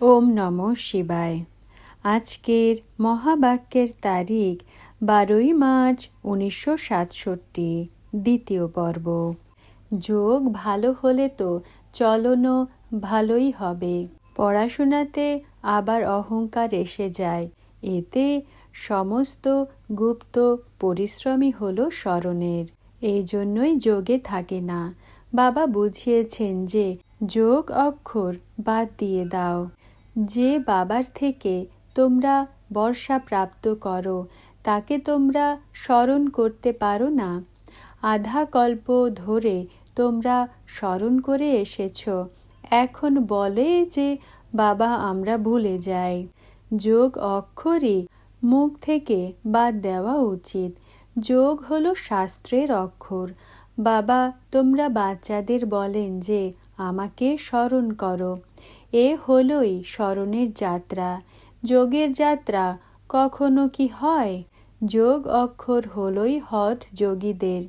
ওম নম শিবায়। আজকের মহাবাক্যের তারিখ বারোই মার্চ উনিশশো সাতষট্টি, দ্বিতীয় পর্ব। যোগ ভালো হলে তো চলনও ভালোই হবে। পড়াশোনাতে আবার অহংকার এসে যায়। এতে সমস্ত গুপ্ত পরিশ্রমই হলো স্মরণের। এই জন্যই যোগে থাকে না। বাবা বুঝিয়েছেন যে যোগ অক্ষর বাদ দিয়ে দাও। যে বাবার থেকে তোমরা বর্ষা প্রাপ্ত করো, তাকে তোমরা স্মরণ করতে পারো না। আধা কল্প ধরে তোমরা স্মরণ করে এসেছ। এখন বলে যে, বাবা, আমরা ভুলে যাই। যোগ অক্ষরই মুখ থেকে বাদ দেওয়া উচিত। যোগ হলো শাস্ত্রের অক্ষর। বাবা, তোমরা বাচ্চাদের বলেন যে, আমাকে স্মরণ করো। এ হলই স্মরণের যাত্রা, যোগের যাত্রা, কখনো কি হয়? যোগ অক্ষর হলই হট যোগীদের।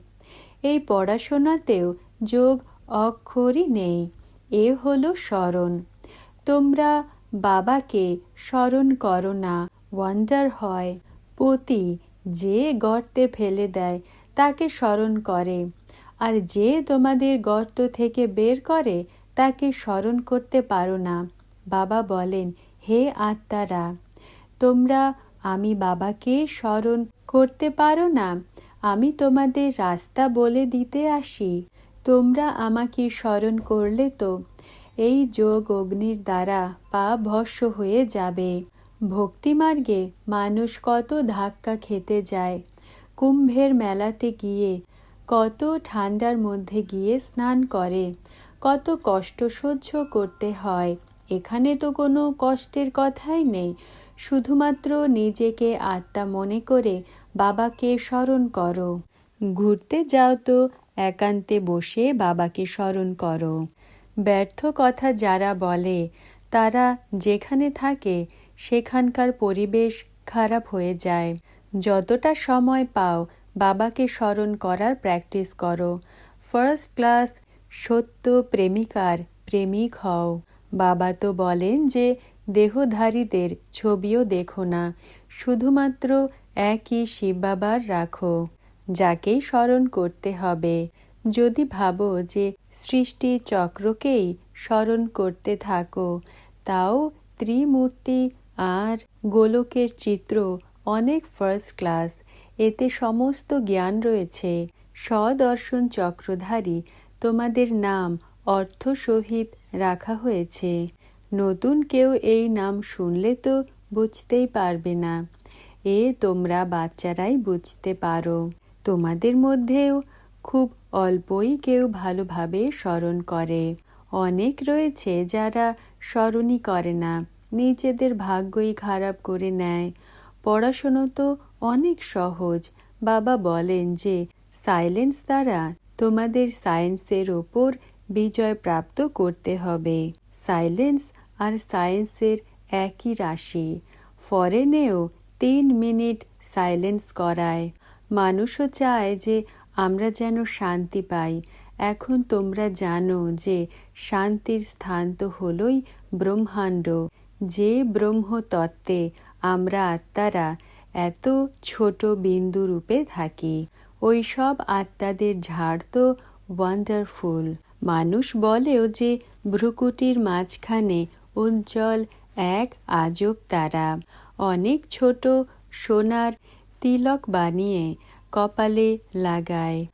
এই পড়াশোনাতেও যোগ অক্ষরই নেই, এ হলো স্মরণ। তোমরা বাবাকে স্মরণ করো না ওয়ান্ডার হয়। পতি যে গর্তে ফেলে দেয়, তাকে স্মরণ করে। আর যে তোমাদের গর্ত থেকে বের করে তাকে স্মরণ করতে পারো না। বাবা বলেন, হে আত্মারা, তোমরা আমি বাবাকে স্মরণ করতে পারো না। আমি তোমাদের রাস্তা বলে দিতে আসি। তোমরা আমাকে স্মরণ করলে তো এই যোগ অগ্নির দ্বারা পা ভস্য হয়ে যাবে। ভক্তিমার্গে মানুষ কত ধাক্কা খেতে যায়। কুম্ভের মেলাতে গিয়ে কত ঠান্ডার মধ্যে গিয়ে স্নান করে। কত কষ্ট সহ্য করতে হয়। এখানে তো কোনো কষ্টের কথাই নেই। শুধুমাত্র নিজেকে আত্মা মনে করে বাবাকে স্মরণ করো। ঘুরতে যাও তো, একান্তে বসে বাবাকে স্মরণ করো। ব্যর্থ কথা যারা বলে, তারা যেখানে থাকে, সেখানকার পরিবেশ খারাপ হয়ে যায়। যতটা সময় পাও, বাবাকে স্মরণ করার প্র্যাকটিস করো। ফার্স্ট ক্লাস সত্য প্রেমিকার প্রেমিক হও। বাবা তো বলেন যে, দেহধারীদের ছবিও দেখো না, শুধুমাত্র একই শিব বাবার রাখো যাকেই স্মরণ করতে হবে। যদি ভাবো যে সৃষ্টি চক্রকেই স্মরণ করতে থাকো, তাও ত্রিমূর্তি আর গোলকের চিত্র অনেক ফার্স্ট ক্লাস এতে সমস্ত জ্ঞান রয়েছে। সদর্শন চক্রধারী তোমাদের নাম অর্থ সহিত রাখা হয়েছে। নতুন কেউ এই নাম শুনলে তো বুঝতেই পারবে না। এ তোমরা বাচ্চারাই বুঝতে পারো। তোমাদের মধ্যেও খুব অল্পই কেউ ভালোভাবে স্মরণ করে। অনেক রয়েছে যারা স্মরণই করে না, নিজেদের ভাগ্যই খারাপ করে নেয়। পড়াশুনো তো অনেক সহজ। বাবা বলেন যে, সাইলেন্স দ্বারা তোমাদের সায়েন্সের ওপর বিজয় প্রাপ্ত করতে হবে। সাইলেন্স আর সায়েন্সের একই রাশি। ফরেনেও তিন মিনিট সাইলেন্স করায়। মানুষও চায় যে আমরা যেন শান্তি পাই। এখন তোমরা জানো যে শান্তির স্থান তো হলই ব্রহ্মাণ্ড। যে ব্রহ্মতত্ত্বে আমরা আত্মারা এত ছোট বিন্দু রূপে থাকি। ওই সব আত্মাদের ঝাড় তো ওয়ান্ডারফুল মানুষ বলেও যে ভ্রুকুটির মাঝখানে উজ্জ্বল এক আজব তারা। অনেক ছোট সোনার তিলক বানিয়ে কপালে লাগায়।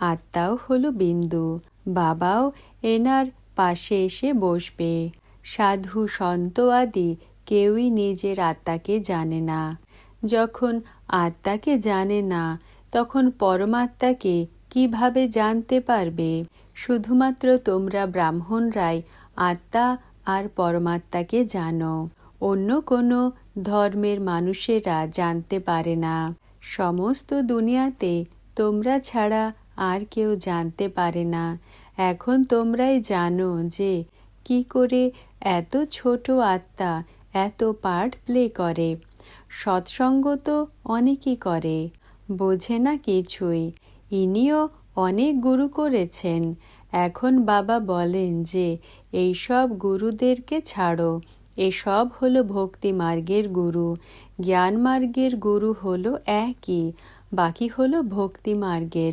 আত্মাও হলো বিন্দু, বাবাও এনার পাশে এসে বসবে। সাধু, সন্ত আদি কেউই নিজের আত্মাকে জানে না। যখন আত্মাকে জানে না তখন পরমাত্মাকে কীভাবে জানতে পারবে? শুধুমাত্র তোমরা ব্রাহ্মণরাই আত্মা আর পরমাত্মাকে জানো। অন্য কোনো ধর্মের মানুষেরা জানতে পারে না। সমস্ত দুনিয়াতে তোমরা ছাড়া আর কেউ জানতে পারে না। এখন তোমরাই জানো যে কি করে এত ছোট আত্মা এত পার্ট প্লে করে। সৎসঙ্গ তো অনেকই করে। বোঝে না কিছুই। ইনিও অনেক গুরু করেছেন। এখন বাবা বলেন যে, এইসব গুরুদেরকে ছাড়ো। এসব হলো ভক্তি মার্গের গুরু। জ্ঞান মার্গের গুরু হলো একই, বাকি হলো ভক্তি মার্গের।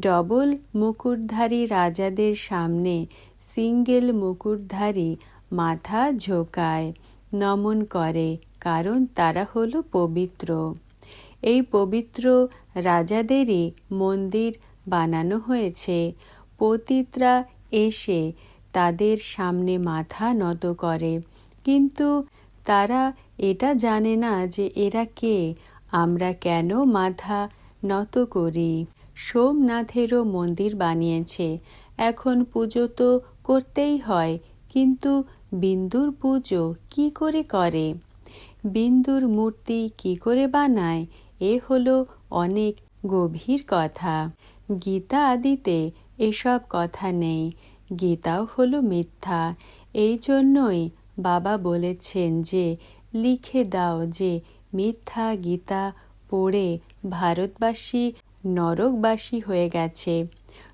ডবল মুকুটধারী রাজাদের সামনে সিঙ্গেল মুকুটধারী মাথা ঝোকায়, নমন করে, কারণ তারা হলো পবিত্র। এই পবিত্র রাজাদেরই মন্দির বানানো হয়েছে। পতিতরা এসে তাদের সামনে মাথা নত করে। কিন্তু তারা এটা জানে না যে এরা কে। আমরা কেন মাথা নত করি? সোমনাথেরও মন্দির বানিয়েছে। এখন পুজো তো করতেই হয়, কিন্তু বিন্দুর পুজো কি করে করে? বিন্দুর মূর্তি কি করে বানায়? এ হলো অনেক গভীর কথা। গীতা আদিতে এসব কথা নেই। গীতাও হলো মিথ্যা। এই জন্যই বাবা বলেছেন যে, লিখে দাও যে, মিথ্যা গীতা পড়ে ভারতবাসী নরকবাসী হয়ে গেছে।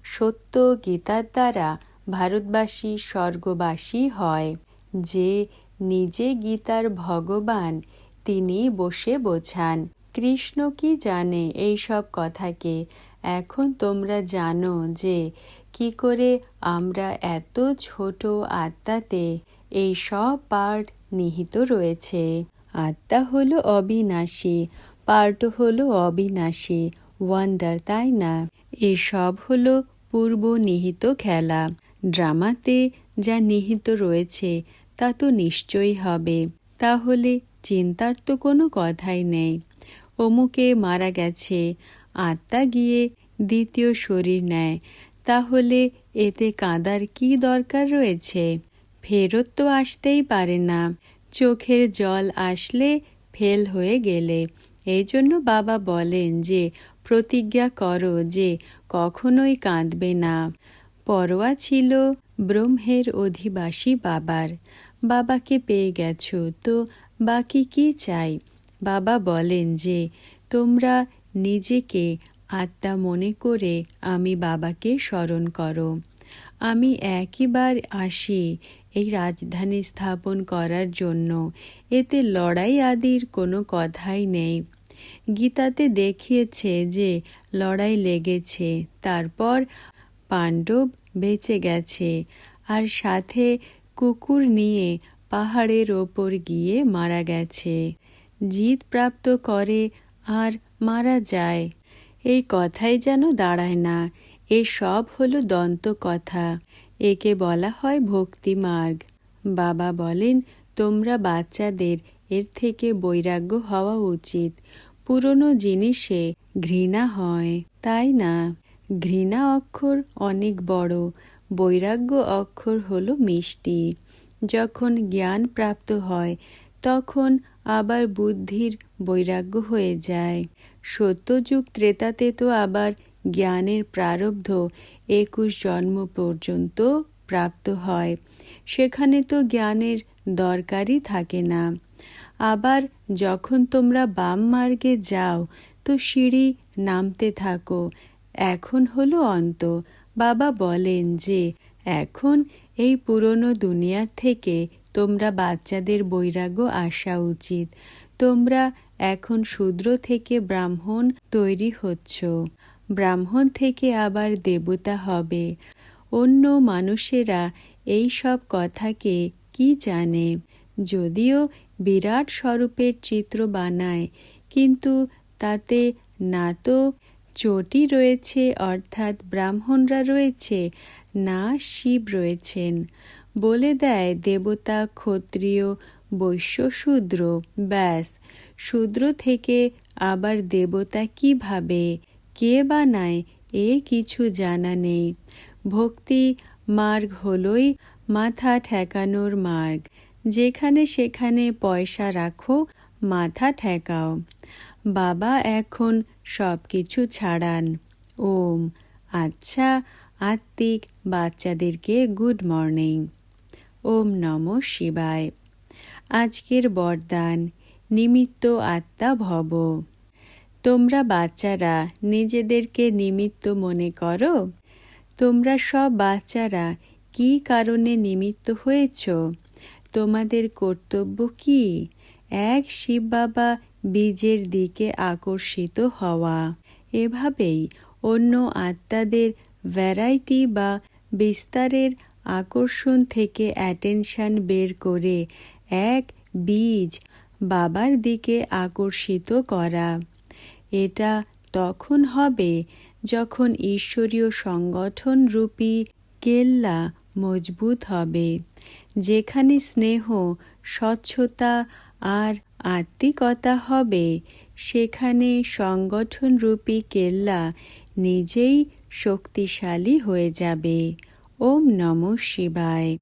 সত্য গীতার দ্বারা ভারতবাসী স্বর্গবাসী হয়। যে নিজে গীতার ভগবান তিনি বসে বোঝান। কৃষ্ণ কি জানে এই সব কথাকে? এখন তোমরা জানো যে কি করে আমরা এত ছোট আত্মাতে এই সব পার্ট নিহিত রয়েছে। আত্মা হলো অবিনাশী পার্ট হলো অবিনাশী ওয়ান্ডার তাই না? এসব হলো পূর্ব নিহিত খেলা। ড্রামাতে যা নিহিত রয়েছে, তা তো নিশ্চয়ই হবে। তাহলে চিন্তার তো কোনো কথাই নেই। অমুকে মারা গেছে, আত্মা গিয়ে দ্বিতীয় শরীর নেয়। তাহলে এতে কাঁদার কি দরকার রয়েছে? ফেরত তো আসতেই পারে না। চোখের জল আসলে ফেল হয়ে গেলে। এই জন্য বাবা বলেন যে, প্রতিজ্ঞা করো যে, কখনোই কাঁদবে না। পরোয়া ছিল ব্রহ্মের অধিবাসী বাবার। বাবাকে পেয়ে গেছো, তো বাকি কি চাই? বাবা বলেন যে, তোমরা নিজেকে আত্মা মনে করে আমি বাবাকে স্মরণ করো। আমি একইবার আসি এই রাজধানী স্থাপন করার জন্য। এতে লড়াই আদির কোনো কথাই নেই। গীতাতে দেখিয়েছে যে, লড়াই লেগেছে, তারপর পাণ্ডব বেঁচে গেছে আর সাথে কুকুর নিয়ে পাহাড়ের ওপর গিয়ে মারা গেছে। জিত প্রাপ্ত করে আর মারা যায়। এই কথাই যেন দাঁড়ায় না, এ সব হলো দন্ত কথা। একে বলা হয় ভক্তি মার্গ। বাবা বলেন, তোমরা বাচ্চাদের এর থেকে বৈরাগ্য হওয়া উচিত। পুরনো জিনিসে ঘৃণা হয়। তাই না? ঘৃণা অক্ষর অনেক বড়। বৈরাগ্য অক্ষর হলো মিষ্টি। যখন জ্ঞান প্রাপ্ত হয়, তখন আবার বুদ্ধির বৈরাগ্য হয়ে যায়। সত্যযুগ ত্রেতাতে তো আবার জ্ঞানের প্রারব্ধ একুশ জন্ম পর্যন্ত প্রাপ্ত হয়। সেখানে তো জ্ঞানের দরকারই থাকে না। আবার যখন তোমরা বাম মার্গে যাও, তো সিঁড়ি নামতে থাকো। এখন হলো অন্ত। বাবা বলেন যে, এখন এই পুরনো দুনিয়ার থেকে তোমরা বাচ্চাদের বৈরাগ্য আসা উচিত। তোমরা এখন শূদ্র থেকে ব্রাহ্মণ তৈরি হচ্ছ। ব্রাহ্মণ থেকে আবার দেবতা হবে। অন্য মানুষেরা এই সব কথাকে কি জানে? যদিও বিরাট স্বরূপের চিত্র বানায়, কিন্তু তাতে না তো চটি রয়েছে, অর্থাৎ ব্রাহ্মণরা রয়েছে, না শিব রয়েছেন। বলে দেয়, দেবতা, ক্ষত্রিয় বৈশ্য শূদ্র ব্যাস। শূদ্র থেকে আবার দেবতা কীভাবে? কে বানায় এ কিছু জানা নেই। ভক্তি মার্গ হলই মাথা ঠেকানোর মার্গ। যেখানে সেখানে পয়সা রাখো, মাথা ঠেকাও। বাবা এখন সব কিছু ছাড়ান। ওম। আচ্ছা আত্মিক বাচ্চাদেরকে গুড মর্নিং। ওম নম শিবায়। আজকের বরদান, নিমিত্ত আত্মা ভব। তোমরা বাচ্চারা, নিজেদেরকে নিমিত্ত মনে করো? তোমরা সব বাচ্চারা, কি কারণে নিমিত্ত হয়েছ? তোমাদের কর্তব্য কি? এক শিব বাবা বীজের দিকে আকর্ষিত হওয়া। এভাবেই অন্য আত্মাদের ভ্যারাইটি বা বিস্তারের আকর্ষণ থেকে অ্যাটেনশন বের করে এক বীজ বাবার দিকে আকর্ষিত করা। এটা তখন হবে যখন ঈশ্বরীয় সংগঠন রূপী কেল্লা মজবুত হবে, যেখানে স্নেহ, স্বচ্ছতা আর আত্মিকতা হবে। সেখানে সংগঠনরূপী কেল্লা নিজেই শক্তিশালী হয়ে যাবে। ওম নম শিবায়